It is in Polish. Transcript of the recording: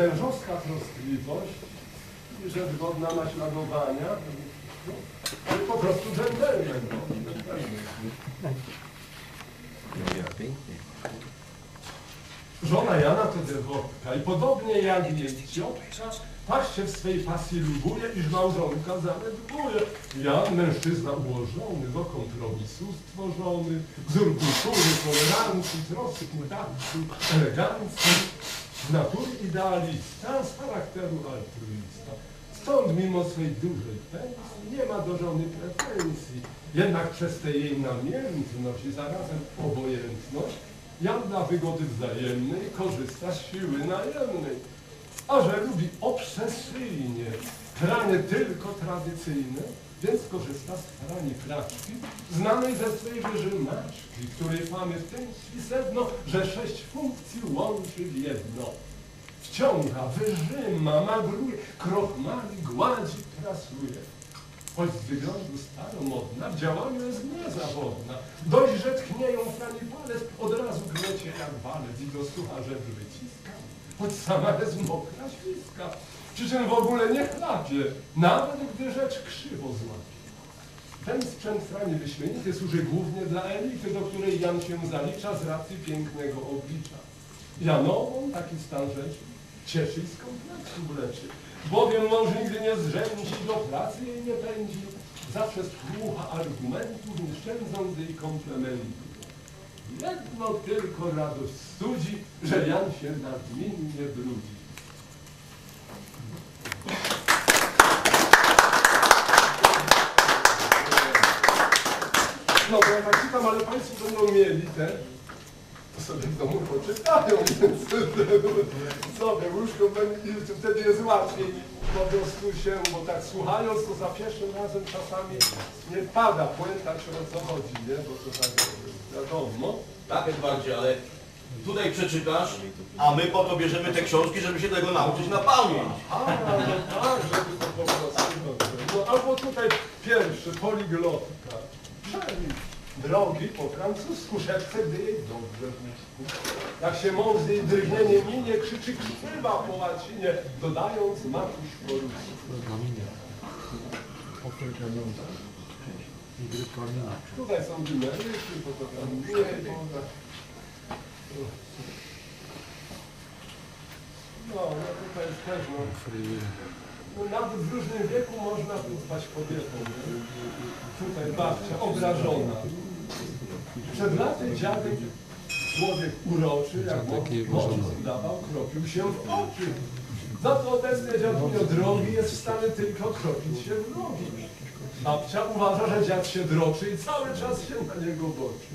mężowska troskliwość rzecz godna naśladowania, no, ale po prostu dżentelmen. no. Żona Jana to dewotka i podobnie jak jej ciotka, tak się w swej pasji lubuje, iż małżonka zanedbuje. Jan, mężczyzna ułożony, do kompromisu stworzony, wzór kultury, tolerancji, troski, elegancji, z natury idealista, z charakteru altruista. Stąd mimo swej dużej pensji nie ma do żony pretensji, jednak przez te jej namiętność i zarazem obojętność Jan dla wygody wzajemnej korzysta z siły najemnej, a że lubi obsesyjnie pranie tylko tradycyjne, więc korzysta z prani praczki, znanej ze swej wyżymaczki, której mamy w tkwi sedno, że sześć funkcji łączy w jedno. Wciąga, wyżyma, magluje, krochmali, gładzi, prasuje. Choć z wyglądu staromodna, w działaniu jest niezawodna. Dość, że tchnie ją frani palec, od razu gniecie jak walec i do sucha rzecz wyciska. Choć sama jest mokra, śliska. Przy czym w ogóle nie chlapie, nawet gdy rzecz krzywo złapie. Ten sprzęt frani wyśmienity służy głównie dla elity, do której Jan się zalicza z racji pięknego oblicza. Janową taki stan rzeczy cieszy i z kompleksu leczy. Bowiem mąż nigdy nie zrzędzi, do pracy jej nie pędzi, zawsze słucha argumentów, nie szczędząc jej komplementów. Jedno tylko radość studzi, że Jan się nadmiennie brudzi. No bo ja tak czytam, ale Państwo będą mieli te, to sobie w domu poczytają, więc sobie łóżko będzie, wtedy jest łatwiej po prostu się, bo tak słuchając, to za pierwszym razem czasami nie pada czy o co chodzi, nie? Bo to tak wiadomo. Tak, Edwardzie, ale tutaj przeczytasz, a my po to bierzemy te książki, żeby się tego nauczyć na pamięć. A, no tak, żeby to po prostu dobrze. No albo tutaj pierwszy, poliglotka. Drogi po francusku, szepce, gdy jej dobrze. Jak się jej drgnienie minie, krzyczy krzywa po łacinie, dodając matuś po rusku. Tutaj są nie, bo... No, no tutaj jest też, no. No, nawet w różnym wieku można spać kobietą. Tutaj babcia obrażona. Przed laty dziadek, człowiek uroczy, jak mocno dawał, kropił się w oczy. Za to obecnie dziadunio drogi jest w stanie tylko kropić się w nogi. Babcia uważa, że dziad się droczy i cały czas się na niego boczy.